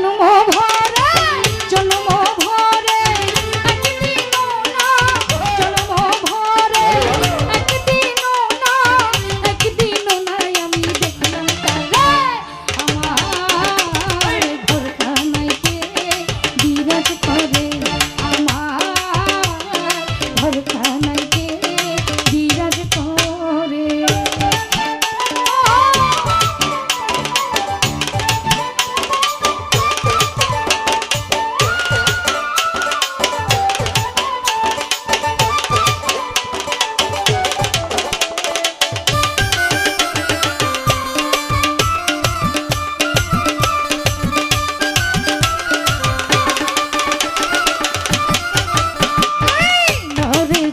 no more.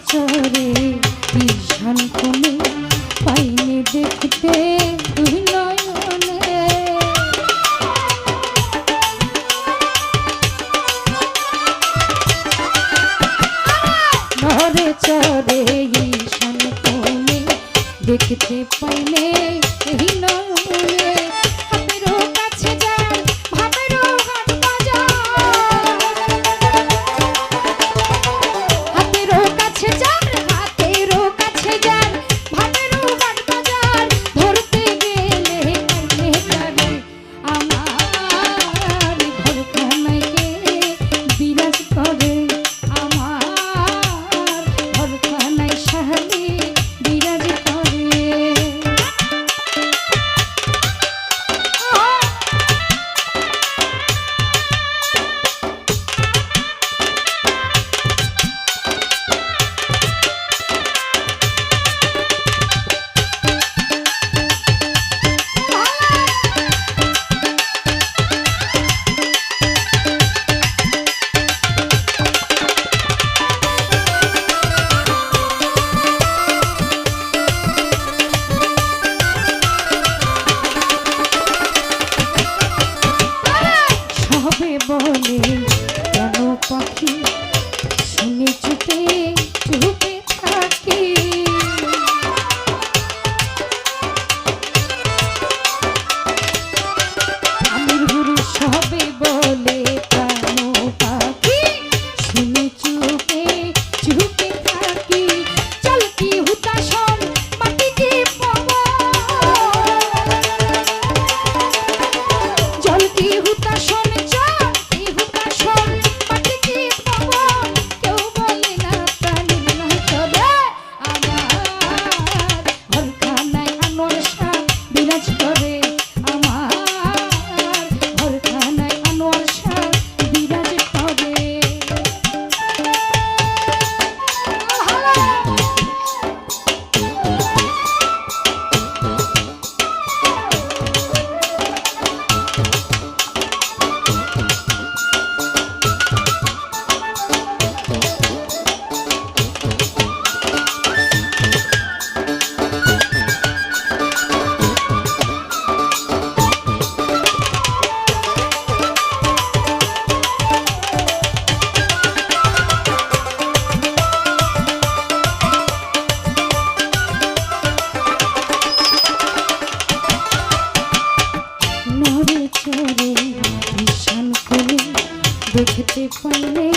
চরে ভীষণ কোনো পাইনি দেখতে চরে ঈশান তুমি দেখতে পাইলে এই নয় দেখতে পাইলে